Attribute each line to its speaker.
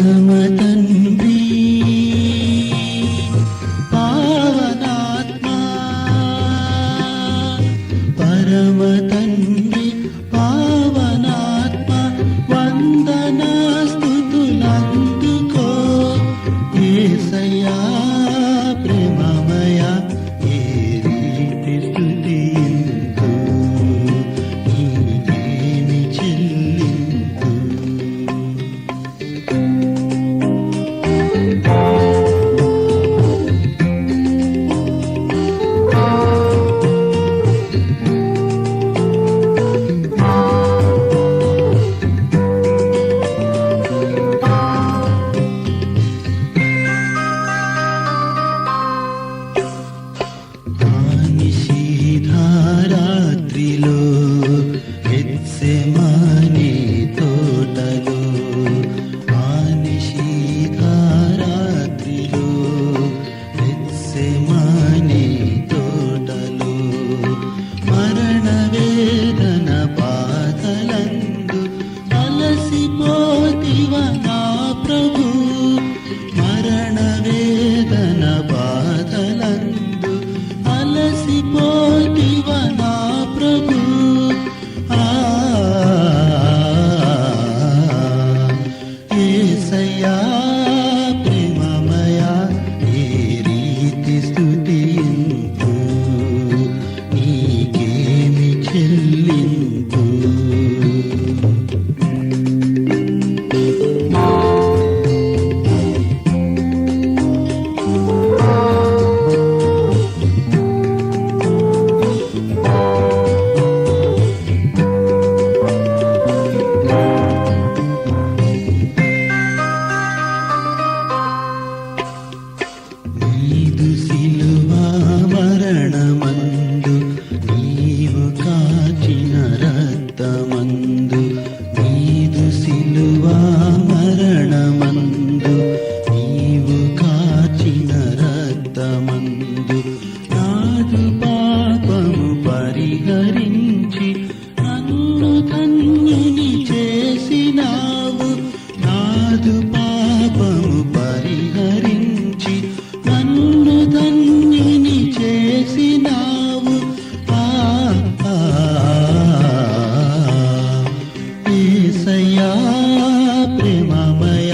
Speaker 1: పరమ తండ్రి పావనాత్మ. పరమ తండ్రి పావనాత్మ. వందనా స్థుతులందుకో. ఏసయ్యా. ప్రేమమయ